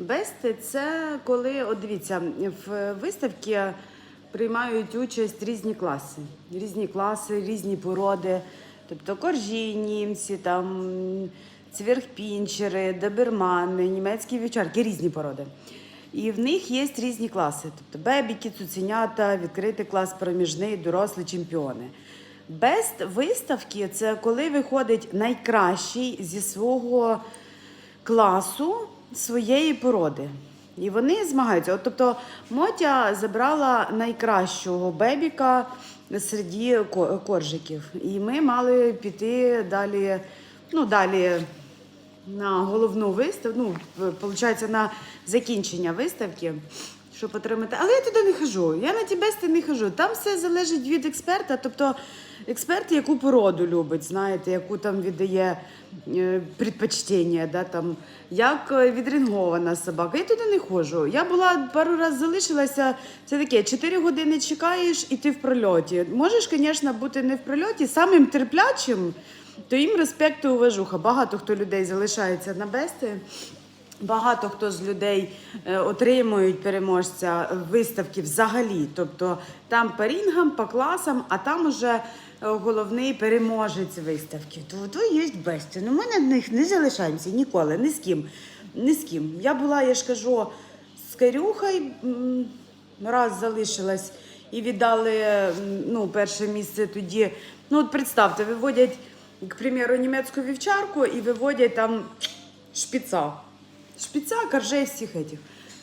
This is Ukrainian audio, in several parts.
Бести це коли, от дивіться, в виставці приймають участь різні класи. Різні класи, різні породи. Тобто коржі, німці, там цвірхпінчери, добермани, німецькі вівчарки, різні породи. І в них є різні класи. Тобто бебіки, цуценята, відкритий клас, проміжний, дорослі чемпіони. Бест виставки це коли виходить найкращий зі свого класу своєї породи. І вони змагаються. От, тобто Мотя забрала найкращого бебіка серед коржиків. І ми мали піти далі, ну, далі на головну виставку, ну, виходить, на закінчення виставки, щоб отримати. Але я туди не хожу. Я на ті бести не хожу. Там все залежить від експерта. Тобто експерт яку породу любить, знаєте, яку там віддає е, предпочтення, да, там, як е, відрингована собака. Я туди не ходжу. Я була пару разів залишилася. Це таке, 4 години чекаєш і ти в прольоті. Можеш, звісно, бути не в прольоті, самим терплячим, то їм респект і уважуха. Багато хто людей залишається на бести. Багато хто з людей е, отримують переможця виставки взагалі. Тобто там по рінгам, по класам, а там уже е, головний переможець виставки. То, є бесті. Ну, ми на них не залишаємося ніколи, ні з ким. Ні з ким. Я була, я ж кажу, з Карюхою раз залишилась і віддали ну, перше місце тоді. Ну, от представте, виводять, к примеру, німецьку вівчарку і виводять там шпіца. Шпіца, коржей всіх этих.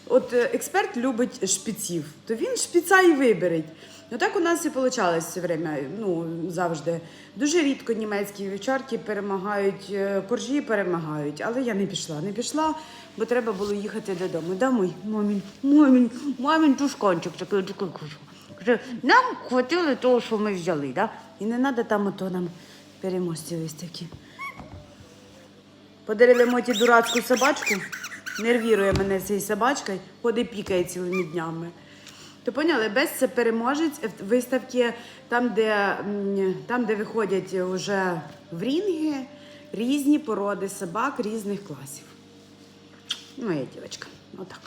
От е, експерт любить шпіців, то він шпіца і вибере. Ну так у нас і вийшло все время, ну завжди. Дуже рідко німецькі вівчарки перемагають, е, коржі перемагають, але я не пішла, не пішла, бо треба було їхати додому. Да, мой мамін, мамін, мамін тушканчик такий. Каже, Нам хватило того, що ми взяли, да? І не треба там ото нам переможці виставки. Подарили моті дурацьку собачку, нервірує мене цією собачкою, ходить пікає цілими днями. То поняли, без це переможець виставки, там, де, там, де виходять вже в рінги різні породи собак різних класів. Моя дівчинка. Отак.